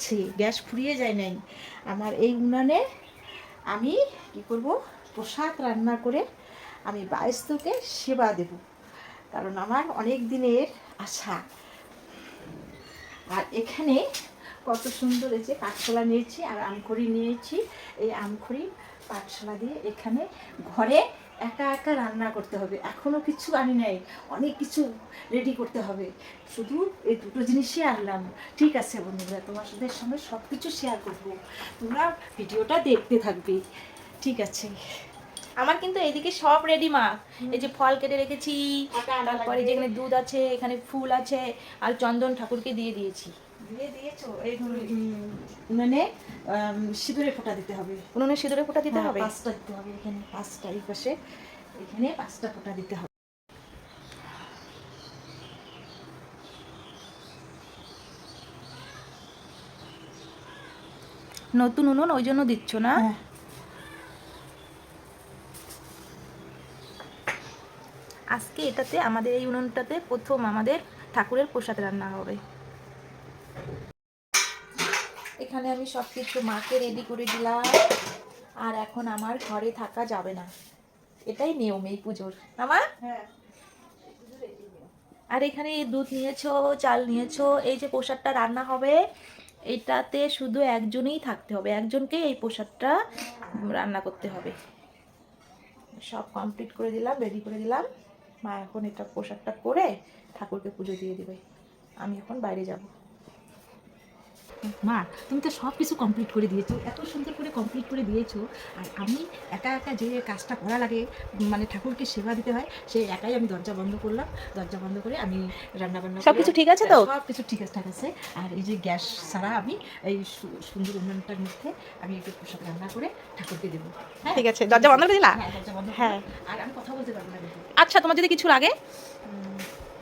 আছে, গ্যাস ফুরিয়ে যায় নাই। আমার এই উনানে আমি কি করব? প্রসাদ রান্না করে আমি বাইস্তকে সেবা দেব। কারণ আমার অনেক দিনের আশা। আর এখানে কত সুন্দর এই যে পাঠশালা নিয়েছি, আর আমখড়ি নিয়েছি। এই আমখড়ি পাঠশালা দিয়ে এখানে ঘরে একা একা রান্না করতে হবে। এখনও কিছু আনি নাই। অনেক কিছু রেডি করতে হবে। শুধু এই দুটো জিনিসই আনলাম। ঠিক আছে বন্ধুরা তোমার সাথে সঙ্গে সব কিছু শেয়ার করব। তোমরা ভিডিওটা দেখতে থাকবে। ঠিক আছে। আমার কিন্তু এইদিকে সব রেডি মা। এই যে ফল কেটে রেখেছি তারপরে যেখানে দুধ আছে এখানে ফুল আছে আর চন্দন ঠাকুরকে দিয়ে দিয়েছি। আম, সিঁদুরে ফোঁটা দিতে হবে। উনুনে সিঁদুরে ফোঁটা দিতে হ্যাঁ, হবে? পাঁচটা দিতে হবে এখানে পাঁচটা এই পাশে। এখানে পাঁচটা ফোঁটা দিতে হবে। নতুন উনুন ওই জন্য দিচ্ছ না? হ্যাঁ। আজকে এটাতে আমাদের এই উনুনটাতে প্রথম আমাদের ঠাকুরের প্রসাদ রান্না হবে। এখানে আমি সব কিছু মাকে রেডি করে দিলাম। আর এখন আমার ঘরে থাকা যাবে না। এটাই নিয়ম এই পুজোর। আমার হ্যাঁ। আর এখানে দুধ নিয়েছো চাল নিয়েছো এই যে প্রসাদটা রান্না হবে এটাতে শুধু একজনই থাকতে হবে একজনকে এই প্রসাদটা রান্না করতে হবে। সব কমপ্লিট করে দিলাম রেডি করে দিলাম। মা এখন এটা প্রসাদটা করে ঠাকুরকে পুজো দিয়ে দিবে। আমি এখন বাইরে যাব। মা তুমি তো সব কিছু কমপ্লিট করে দিয়েছ এত সুন্দর করে কমপ্লিট করে দিয়েছ। আর আমি একা একা যে কাজটা করা লাগে মানে ঠাকুরকে সেবা দিতে হয় সেই একাই আমি দরজা বন্ধ করলাম। দরজা বন্ধ করে আমি রান্না বান্না সব কিছু ঠিক আছে তো? সব কিছু ঠিক আছে ঠিক আছে। আর এই যে গ্যাস ছাড়া আমি এই সুন্দর উন্নয়নটার মধ্যে আমি একটু পোশাক রান্না করে ঠাকুরকে দেবো। হ্যাঁ? ঠিক আছে দরজা বন্ধ করে দিলা? হ্যাঁ দরজা বন্ধ হ্যাঁ। হ্যাঁ। আর আমি কথা বলতে পারব না আচ্ছা তোমার যদি কিছু লাগে?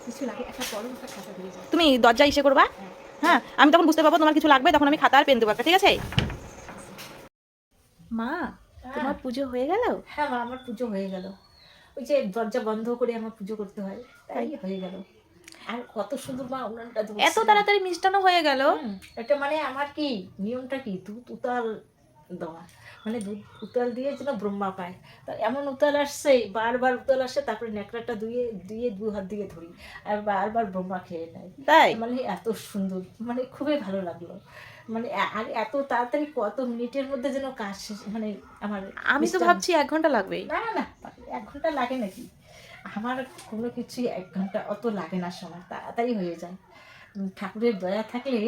কিছু লাগে একটা বড় একটা খাতা দিয়ে তুমি দরজা ইসে করবা? হ্যাঁ। হ্যাঁ আমি তখন বুঝতে পারব তোমার কিছু লাগবে তখন আমি খাতা আর পেন দেবো একটা, ঠিক আছে? মা তোমার পুজো হয়ে গেল? হ্যাঁ মা আমার পুজো হয়ে গেল। ওই যে দরজা বন্ধ করে আমার পুজো করতে হয় তাই হয়ে গেল। আর কত সুন্দর মা উনানটা এত তাড়াতাড়ি মিষ্টানো হয়ে গেল? এটা মানে আমার কি নিয়মটা কি? তুই উতাল দেওয়া মানে দুধ উতাল দিয়ে যেন ব্রহ্মা পায়। তা এমন উতাল আসছে বারবার উতাল আসে তারপরে ন্যাকড়াটা ধুয়ে দিয়ে দু হাত দিয়ে ধরি। আর বারবার ব্রহ্মা খেয়ে নেয়। তাই? মানে এত সুন্দর মানে খুবই ভালো লাগল। মানে আর এত তাড়াতাড়ি কত মিনিটের মধ্যে যেন কাজ শেষ মানে আমার আমি তো ভাবছি এক ঘণ্টা লাগবে না না না এক ঘণ্টা লাগে নাকি? আমার কোনো কিছুই এক ঘণ্টা অত লাগে না সময় তাড়াতাড়ি হয়ে যায়। ঠাকুরের দয়া থাকলে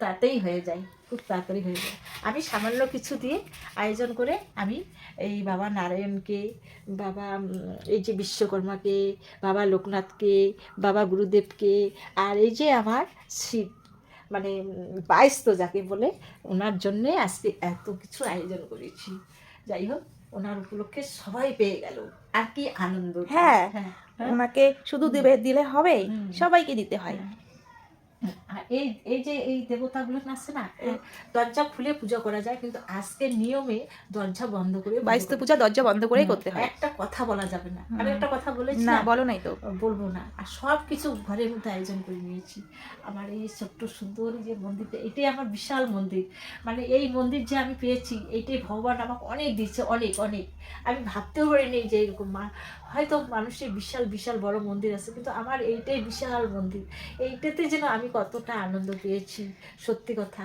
তাড়াতাড়ি হয়ে যায় খুব তাড়াতাড়ি হয়ে যায়। আমি সামান্য কিছু দিয়ে আয়োজন করে আমি এই বাবা নারায়ণকে বাবা এই যে বিশ্বকর্মাকে বাবা লোকনাথকে বাবা গুরুদেবকে আর এই যে আমার শিব মানে বাইশ তো যাকে বলে ওনার জন্যে আজকে এত কিছু আয়োজন করেছি। যাই হোক ওনার উপলক্ষে সবাই পেয়ে গেল। আর কি আনন্দ। হ্যাঁ। হ্যাঁ ওনাকে শুধু দেবে দিলে হবে সবাইকে দিতে হয়। আর এই এই যে এই দেবতাগুলো আছে না দরজা খুলে পুজো করা যায় কিন্তু আজকের নিয়মে দরজা বন্ধ করে পুজো বাইশ পূজা দরজা বন্ধ করেই করতে হয়। একটা কথা বলা যাবে না। আমি একটা কথা বলেছি না না বলো নাই তো। বলব না। আর সব কিছু ঘরের মধ্যে আয়োজন করে নিয়েছি। আমার এই ছোট্ট সুন্দর যে মন্দিরটা এটাই আমার বিশাল মন্দির। মানে এই মন্দির যে আমি পেয়েছি এইটাই ভগবান আমাকে অনেক দিচ্ছে অনেক অনেক। আমি ভাবতেও পারিনি যে এরকম মা হয়তো মানুষের বিশাল বিশাল বড় মন্দির আছে কিন্তু আমার এইটাই বিশাল মন্দির। এইটাতে যেন আমি কতটা আনন্দ পেয়েছি সত্যি কথা।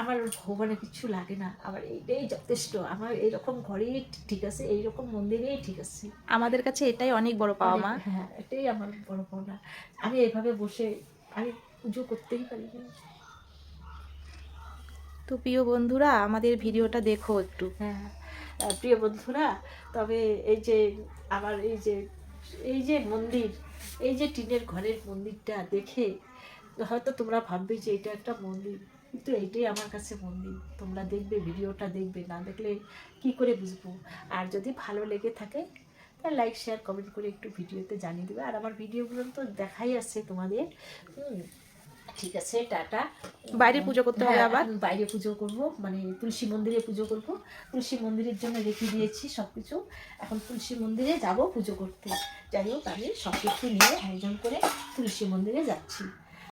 আমার ভগবানের কিছু লাগে না আমার এইটাই যথেষ্ট। আমার এইরকম ঘরেই ঠিক আছে এইরকম মন্দিরেই ঠিক আছে। আমাদের কাছে এটাই অনেক বড় পাওয়া মা। হ্যাঁ এটাই আমার বড় পাওনা। আমি এইভাবে বসে আমি পুজো করতেই পারি না। তো প্রিয় বন্ধুরা আমাদের ভিডিওটা দেখো একটু। হ্যাঁ প্রিয় বন্ধুরা তবে এই যে আমার এই যে এই যে মন্দির এই যে টিনের ঘরের মন্দিরটা দেখে হয়তো তোমরা ভাববে যে এটা একটা মন্দির কিন্তু এইটাই আমার কাছে মন্দির। তোমরা দেখবে ভিডিওটা দেখবে না দেখলে কি করে বুঝব? আর যদি ভালো লেগে থাকে তাহলে লাইক শেয়ার কমেন্ট করে একটু ভিডিওতে জানিয়ে দেবে। আর আমার ভিডিওগুলো তো দেখাই আছে তোমাদের। ঠিক আছে টাটা। বাইরে পুজো করতে হবে হ্যাঁ, আবার? বাইরে পুজো করব মানে তুলসী মন্দিরে পুজো করব। তুলসী মন্দিরের জন্য রেখে দিয়েছি সব কিছু এখন তুলসী মন্দিরে যাব পুজো করতে। যাই হোক আমি সব কিছু নিয়ে আয়োজন করে তুলসী মন্দিরে যাচ্ছি।